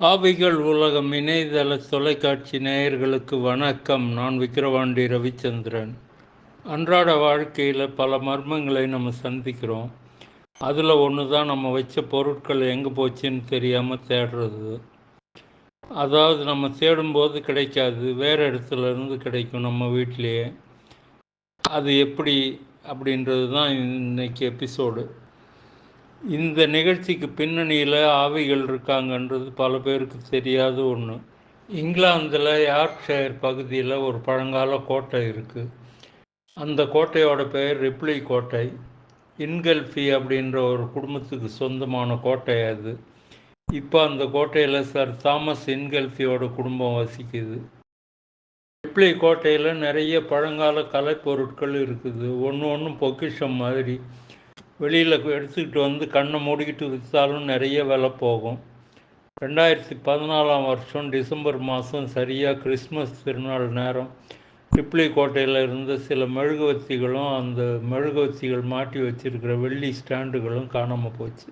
ஆவிகள் உலகம் இணையதள தொலைக்காட்சி நேயர்களுக்கு வணக்கம். நான் விக்கிரவாண்டி ரவிச்சந்திரன். அன்றாட வாழ்க்கையில் பல மர்மங்களை நம்ம சந்திக்கிறோம். அதில் ஒன்று தான் நம்ம வச்ச பொருட்கள் எங்கே போச்சுன்னு தெரியாமல் தேடுறது. அதாவது நம்ம தேடும்போது கிடைக்காது வேறு இடத்துல இருந்து கிடைக்கும் நம்ம வீட்டிலையே. அது எப்படி அப்படின்றது தான் இன்னைக்கு எபிசோடு இந்த நிகழ்ச்சிக்கு பின்னணியில் ஆவிகள் இருக்காங்கன்றது பல பேருக்கு தெரியாத ஒன்று இங்கிலாந்தில் யார்க்ஷயர் பகுதியில் ஒரு பழங்கால கோட்டை இருக்குது அந்த கோட்டையோட பெயர் ரிப்ளி கோட்டை. இன்கல்ஃபி அப்படின்ற ஒரு குடும்பத்துக்கு சொந்தமான கோட்டை அது. இப்போ அந்த கோட்டையில் சார் தாமஸ் இன்கல்ஃபியோட குடும்பம் வசிக்குது. ரிப்ளி கோட்டையில் நிறைய பழங்கால கலைப்பொருட்கள் இருக்குது. ஒன்று ஒன்றும் பொக்கிஷம் மாதிரி. வெளியில் எடுத்துக்கிட்டு வந்து கண்ணை மூடிக்கிட்டு விற்றாலும் நிறைய விலை போகும். ரெண்டாயிரத்தி பதினாலாம் வருஷம் டிசம்பர் மாதம் சரியாக கிறிஸ்மஸ் திருநாள் நேரம். டிப்ளி கோட்டையில் இருந்த சில மெழுகுவத்திகளும் அந்த மெழுகுவத்திகள் மாட்டி வச்சிருக்கிற வெள்ளி ஸ்டாண்டுகளும் காணாமல் போச்சு.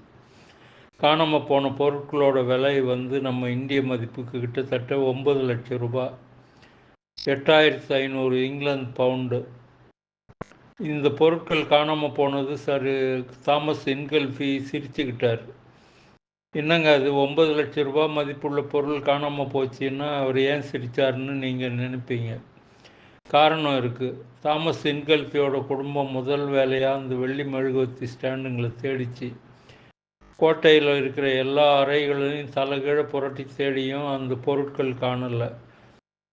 காணாமல் போன பொருட்களோட விலை வந்து நம்ம இந்திய மதிப்புக்கு கிட்டத்தட்ட ஒம்பது லட்சம் ரூபாய். எட்டாயிரத்து ஐநூறு இங்கிலாந்து பவுண்டு. இந்த பொருட்கள் காணாமல் போனது சார் தாமஸ் இன்கல்ஃபி சிரிச்சுக்கிட்டார். என்னங்க அது ஒம்பது லட்ச ரூபா மதிப்புள்ள பொருள் காணாமல் போச்சுன்னா அவர் ஏன் சிரித்தார்னு நீங்கள் நினைப்பீங்க. காரணம் இருக்குது தாமஸ் இன்கல்ஃபியோட குடும்பம் முதல் வேலையாக அந்த வெள்ளி மெழுகுவத்தி ஸ்டாண்டுங்களை தேடிச்சு கோட்டையில் இருக்கிற எல்லா அறைகளையும் தலைகீழ புரட்டி தேடியும் அந்த பொருட்கள் காணலை.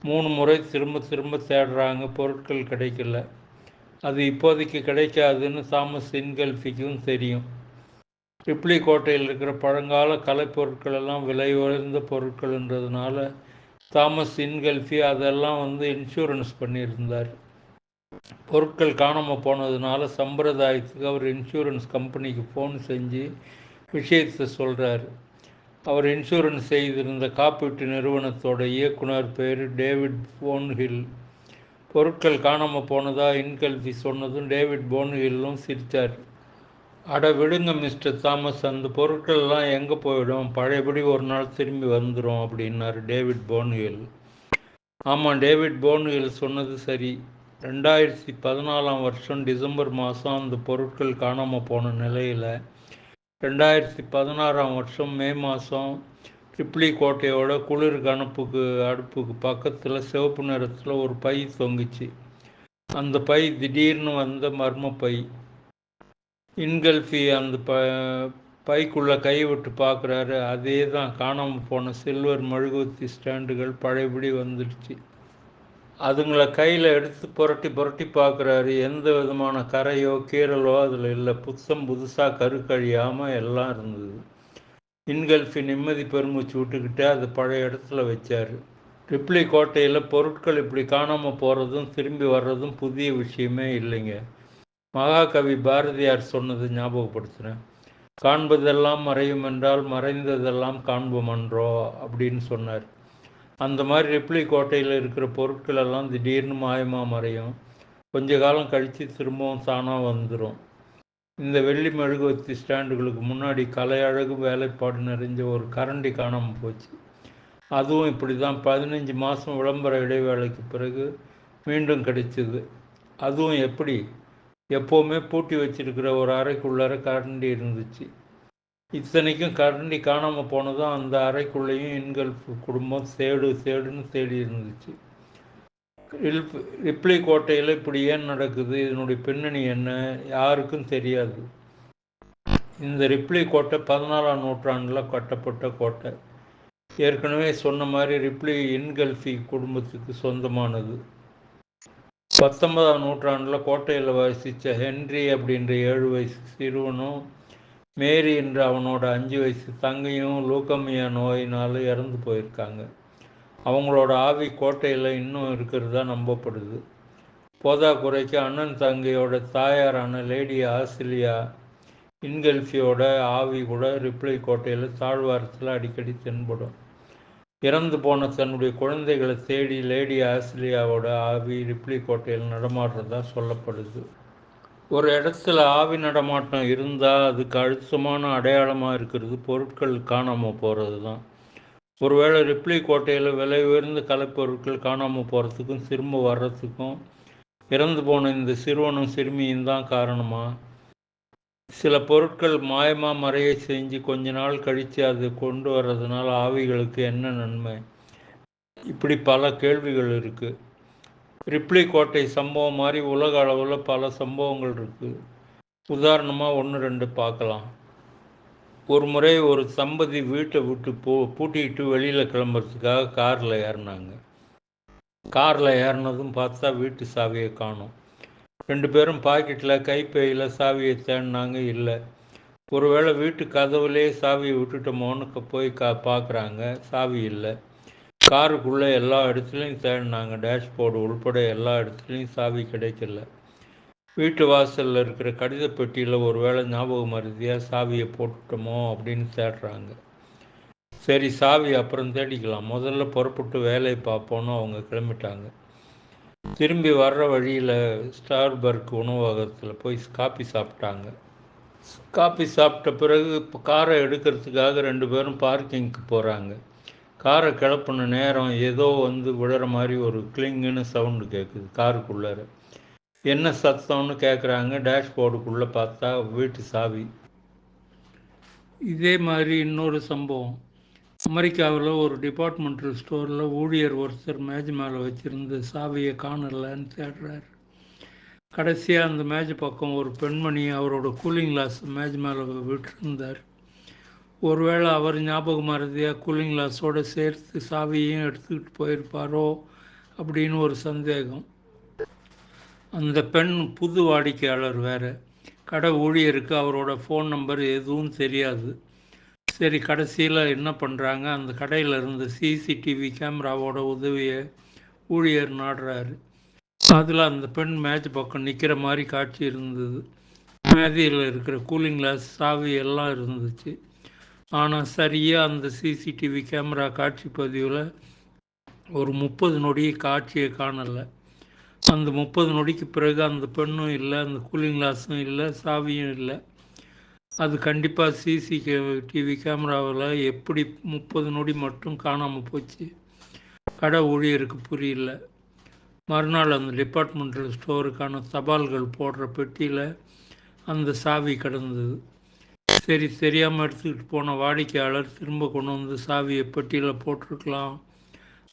மூணு முறை திரும்ப திரும்ப தேடுறாங்க பொருட்கள் கிடைக்கல. அது இப்போதைக்கு கிடைக்காதுன்னு தாமஸ் இன்கல்ஃபிக்கும் தெரியும். ரிப்ளி கோட்டையில் இருக்கிற பழங்கால கலைப்பொருட்கள் எல்லாம் விலை உயர்ந்த பொருட்கள்ன்றதுனால தாமஸ் இன்கல்ஃபி அதெல்லாம் வந்து இன்சூரன்ஸ் பண்ணியிருந்தார். பொருட்கள் காணாமல் போனதுனால சம்பிரதாயத்துக்கு அவர் இன்சூரன்ஸ் கம்பெனிக்கு ஃபோன் செஞ்சு விஷயத்தை சொல்கிறார் அவர் இன்சூரன்ஸ் செய்திருந்த காப்பீட்டு நிறுவனத்தோட இயக்குனர் பேர் டேவிட் போன்ஹில். பொருட்கள் காணாமல் போனதா? இன்கல்வி சொன்னதும் டேவிட் போன்ஹில்லும் சிரித்தார். அட விடுங்க மிஸ்டர் தாமஸ் அந்த பொருட்கள்லாம் எங்கே போயிடும்? பழையபடி ஒரு நாள் திரும்பி வந்துடும் அப்படின்னார் டேவிட் போன்ஹில் ஆமாம் டேவிட் போன்ஹில் சொன்னது சரி. ரெண்டாயிரத்தி பதினாலாம் வருஷம் டிசம்பர் மாதம் அந்த பொருட்கள் காணாமல் போன நிலையில் ரெண்டாயிரத்தி பதினாறாம் வருஷம் மே மாதம் ட்ரிப்ளி கோட்டையோட குளிர் கணப்புக்கு அடுப்புக்கு பக்கத்தில் சிவப்பு நிறத்தில் ஒரு பை தொங்குச்சு. அந்த பை திடீர்னு வந்த மர்ம பை. இன்கல்ஃபி அந்த ப பைக்குள்ளே கை விட்டு பார்க்குறாரு அதே தான் காணாமல் போன சில்வர் மெழுகுவத்தி ஸ்டாண்டுகள் பழையபடி வந்துடுச்சு. அதுங்களை கையில் எடுத்து புரட்டி புரட்டி பார்க்குறாரு எந்த விதமான கரையோ கீரலோ அதில் இல்லை. புத்தம் புதுசாக கருக்கழியாமல் எல்லாம் இருந்தது. இன்கல்ஃபி நிம்மதி பெருமூச்சு விட்டுக்கிட்டு அது பழைய இடத்துல வச்சார். ரிப்ளி கோட்டையில் பொருட்கள் இப்படி காணாமல் போகிறதும் திரும்பி வர்றதும் புதிய விஷயமே இல்லைங்க. மகாகவி பாரதியார் சொன்னது ஞாபகப்படுத்துகிறேன் காண்பதெல்லாம் மறையும் என்றால் மறைந்ததெல்லாம் காண்போமன்றோ அப்படின்னு சொன்னார். அந்த மாதிரி ரிப்ளி கோட்டையில் இருக்கிற பொருட்கள் எல்லாம் திடீர்னு மாயமாக மறையும். கொஞ்ச காலம் கழித்து திரும்பவும் தானாக வந்துடும் இந்த வெள்ளி மெழுகுவத்தி ஸ்டாண்டுகளுக்கு முன்னாடி கலை அழகு வேலைப்பாடு நிறைஞ்ச ஒரு கரண்டி காணாமல் போச்சு. அதுவும் இப்படி தான் பதினஞ்சு மாதம் விளம்பர இடைவேளைக்கு பிறகு மீண்டும் கிடைச்சிது. அதுவும் எப்படி? எப்போவுமே பூட்டி வச்சிருக்கிற ஒரு அறைக்குள்ளார கரண்டி இருந்துச்சு. இத்தனைக்கும் கரண்டி காணாமல் போனதும் அந்த அறைக்குள்ளேயும் எண்கள் குடும்பம் தேடு தேடுன்னு தேடி இருந்துச்சு. ரிப்ளி கோட்டையில் இப்படி ஏன் நடக்குது? இதனுடைய பின்னணி என்ன? யாருக்கும் தெரியாது. இந்த ரிப்ளி கோட்டை பதினாலாம் நூற்றாண்டில் கட்டப்பட்ட கோட்டை. ஏற்கனவே சொன்ன மாதிரி ரிப்ளி இன்கல்ஃபி குடும்பத்துக்கு சொந்தமானது. பத்தொன்பதாம் நூற்றாண்டில் கோட்டையில் வசித்த ஹென்றி அப்படின்ற ஏழு வயசு சிறுவனும் மேரி என்ற அவனோட அஞ்சு வயசு தங்கையும் லூக்கமியா நோயினால் இறந்து போயிருக்காங்க. அவங்களோட ஆவி கோட்டையில் இன்னும் இருக்கிறதா நம்பப்படுது. போதா குறைக்கு அண்ணன் தங்கையோட தாயாரான லேடி ஆஸ்திரேலியா இன்கெல்ஃபியோட ஆவி கூட ரிப்ளை கோட்டையில் தாழ்வாரத்தில் அடிக்கடி தென்படும். இறந்து போன தன்னுடைய குழந்தைகளை தேடி லேடி ஆஸ்திரேலியாவோட ஆவி ரிப்ளி கோட்டையில் நடமாடுறதா சொல்லப்படுது. ஒரு இடத்துல ஆவி நடமாட்டம் இருந்தால் அதுக்கு அழுத்தமான அடையாளமாக இருக்கிறது பொருட்கள் காணாமல் போகிறது தான் ஒருவேளை ரிப்ளி கோட்டையில் விலை உயர்ந்த கலைப்பொருட்கள் காணாமல் போகிறதுக்கும் திரும்ப வர்றதுக்கும் இறந்து போன இந்த சிறுவனும் சிறுமியும் தான் காரணமா? சில பொருட்கள் மாயமாக மறைய செஞ்சு கொஞ்ச நாள் கழித்து அது கொண்டு வர்றதுனால ஆவிகளுக்கு என்ன நன்மை? இப்படி பல கேள்விகள் இருக்குது ரிப்ளி கோட்டை சம்பவம் மாதிரி உலக அளவில் பல சம்பவங்கள் இருக்குது உதாரணமாக ஒன்று ரெண்டு பார்க்கலாம். ஒரு முறை ஒரு தம்பதி வீட்டை விட்டு போ பூட்டிக்கிட்டு வெளியில் கிளம்புறதுக்காக காரில் ஏறினாங்க. காரில் ஏறினதும் பார்த்தா வீட்டு சாவியை காணும். ரெண்டு பேரும் பாக்கெட்டில் கைப்பையில் சாவியை தேடினாங்க இல்லை. ஒருவேளை வீட்டு கதவுலே சாவியை விட்டுட்டோமோன்னு போய் கா பார்க்குறாங்க சாவி இல்லை. காருக்குள்ளே எல்லா இடத்துலையும் தேடினாங்க டேஷ்போர்டு உள்பட எல்லா இடத்துலையும் சாவி கிடைக்கல. வீட்டு வாசலில் இருக்கிற கடித பெட்டியில் ஒரு வேளை ஞாபக மருதியாக சாவியை போட்டுட்டோமோ? அப்படின்னு தேடுறாங்க. சரி சாவி அப்புறம் தேடிக்கலாம். முதல்ல புறப்பட்டு வேலையை பார்ப்போன்னு அவங்க கிளம்பிட்டாங்க. திரும்பி வர்ற வழியில் ஸ்டார்பர்க் உணவகத்தில் போய் காப்பி சாப்பிட்டாங்க. காப்பி சாப்பிட்ட பிறகு இப்போ காரை எடுக்கிறதுக்காக ரெண்டு பேரும் பார்க்கிங்க்கு போகிறாங்க காரை கிளப்புன நேரம் ஏதோ வந்து விழுற மாதிரி ஒரு கிளிங்குன்னு சவுண்டு கேட்குது காருக்குள்ளார. என்ன சத்தம்னு கேட்குறாங்க டேஷ்போர்டுக்குள்ளே பார்த்தா வீட்டு சாவி. இதே மாதிரி இன்னொரு சம்பவம். அமெரிக்காவில் ஒரு டிபார்ட்மெண்டல் ஸ்டோரில் ஊழியர் ஒருத்தர் மேஜ் மேலே வச்சுருந்து சாவியை காணலன்னு தேடுறாரு. கடைசியாக அந்த மேஜ் பக்கம் ஒரு பெண்மணி அவரோட கூலிங் கிளாஸ் மேஜ் மேலே விட்டுருந்தார். ஒருவேளை அவர் ஞாபகம் மறதியாக கூலிங் கிளாஸோடு சேர்த்து சாவியையும் எடுத்துக்கிட்டு போயிருப்பாரோ அப்படின்னு ஒரு சந்தேகம். அந்த பெண் புது வாடிக்கையாளர் வேறு. கடை ஊழியருக்கு அவரோட ஃபோன் நம்பர் எதுவும் தெரியாது. சரி கடைசியில் என்ன பண்ணுறாங்க அந்த கடையில் இருந்த சிசிடிவி கேமராவோட உதவியை ஊழியர் நாடுறாரு. அதில் அந்த பெண் மேட்ச் பக்கம் நிற்கிற மாதிரி காட்சி இருந்தது. மேதியில் இருக்கிற கூலிங் கிளாஸ் சாவி எல்லாம் இருந்துச்சு. ஆனால் சரியாக அந்த சிசிடிவி கேமரா காட்சி பதிவில் ஒரு முப்பது நொடி காட்சியை காணலை. அந்த முப்பது நொடிக்கு பிறகு அந்த பெண்ணும் இல்லை அந்த கூலிங் கிளாஸும் இல்லை சாவியும் இல்லை. அது கண்டிப்பாக சிசி டிவி கேமராவில் எப்படி முப்பது நொடி மட்டும் காணாமல் போச்சு? கடை ஊழியருக்கு புரியல. மறுநாள் அந்த டிபார்ட்மெண்டல் ஸ்டோருக்கான தபால்கள் போடுற பெட்டியில் அந்த சாவி கிடந்தது. சரி தெரியாமல் எடுத்துக்கிட்டு போன வாடிக்கையாளர் திரும்ப கொண்டு வந்து சாவியை பெட்டியில் போட்டிருக்கலாம்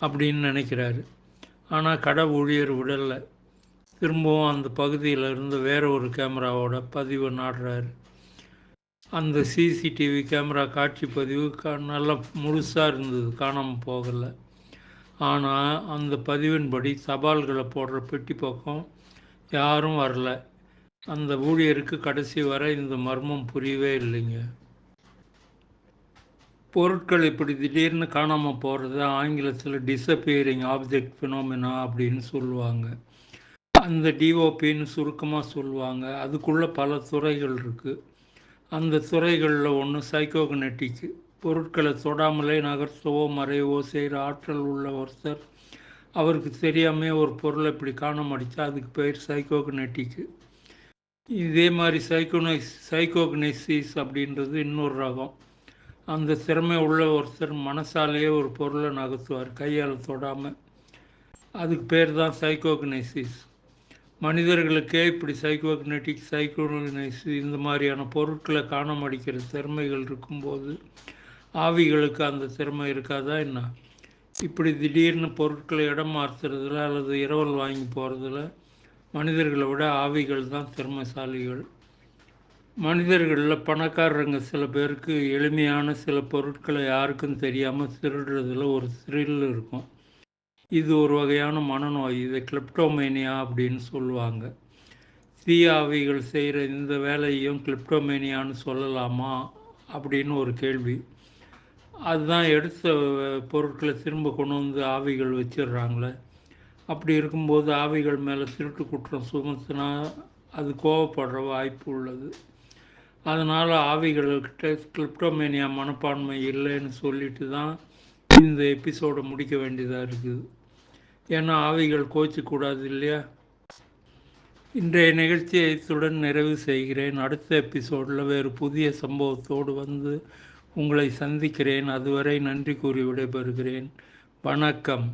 அப்படின்னு நினைக்கிறாரு. ஆனால் கடை ஊழியர் விடலை. திரும்பவும் அந்த பகுதியில் இருந்து வேற ஒரு கேமராவோட பதிவு நாடுறாரு. அந்த சிசிடிவி கேமரா காட்சி பதிவு கா நல்லா முழுசாக இருந்தது காணாமல் போகலை. ஆனால் அந்த பதிவின்படி தபால்களை போடுற பெட்டி பக்கம் யாரும் வரல. அந்த ஊழியருக்கு கடைசி வரை இந்த மர்மம் புரியவே இல்லைங்க. பொருட்கள் இப்படி திடீர்னு காணாமல் போகிறது ஆங்கிலத்தில் டிஸப்பியரிங் ஆப்ஜெக்ட் ஃபினோமினா அப்படின்னு சொல்லுவாங்க. அந்த டிஓபின்னு சுருக்கமாக சொல்லுவாங்க. அதுக்குள்ளே பல துறைகள் இருக்குது அந்த துறைகளில் ஒன்று சைக்கோகனெட்டிக்கு பொருட்களை தொடாமலே நகர்த்தவோ மறைவோ செய்கிற ஆற்றல் உள்ள ஒருத்தர் அவருக்கு தெரியாமே ஒரு பொருளை இப்படி காணம் அடித்தா அதுக்கு பேர் சைக்கோகனெட்டிக்கு இதே மாதிரி சைக்கோனைஸ் சைக்கோகனைசிஸ் அப்படின்றது இன்னொரு ரகம். அந்த திறமை உள்ள ஒருத்தர் மனசாலேயே ஒரு பொருளை நகர்த்துவார் கையால் தொடாமல் அதுக்கு பேர் தான் சைக்கோக்னைசிஸ் மனிதர்களுக்கே இப்படி சைக்கோக்னெட்டிக் சைக்கோக்னைசிஸ் இந்த மாதிரியான பொருட்களை காணம் அடிக்கிற திறமைகள் இருக்கும்போது ஆவிகளுக்கு அந்த திறமை இருக்காதா என்ன? இப்படி திடீர்னு பொருட்களை இடம் மாற்றுறதுல அல்லது இரவல் வாங்கி போகிறதுல மனிதர்களை விட ஆவிகள் தான் திறமைசாலிகள். மனிதர்களில் பணக்காரங்க சில பேருக்கு எளிமையான சில பொருட்களை யாருக்கும் தெரியாமல் திருடுறதுல ஒரு த்ரில் இருக்கும். இது ஒரு வகையான மனநோய் இதை கிளிப்டோமேனியா அப்படின்னு சொல்லுவாங்க. தீயாவிகள் செய்கிற இந்த வேலையும் கிளிப்டோமேனியான்னு சொல்லலாமா அப்படின்னு ஒரு கேள்வி. அதுதான் எடுத்த பொருட்களை திரும்ப கொண்டு வந்து ஆவிகள் வச்சிடுறாங்களே. அப்படி இருக்கும்போது ஆவிகள் மேலே திருட்டு குற்றம் சுமத்துனா அது கோவப்படுற வாய்ப்பு உள்ளது. அதனால் ஆவிகள்கிட்ட கிளிப்டோமேனியா மனப்பான்மை இல்லைன்னு சொல்லிட்டு தான் இந்த எபிசோடை முடிக்க வேண்டியதாக இருக்குது. ஏன்னா ஆவிகள் கோச்சிக்கூடாது இல்லையா? இன்றைய நிகழ்ச்சியை இத்துடன் நிறைவு செய்கிறேன். அடுத்த எபிசோடில் வேறு புதிய சம்பவத்தோடு வந்து உங்களை சந்திக்கிறேன். அதுவரை நன்றி கூறி விடைபெறுகிறேன். வணக்கம்.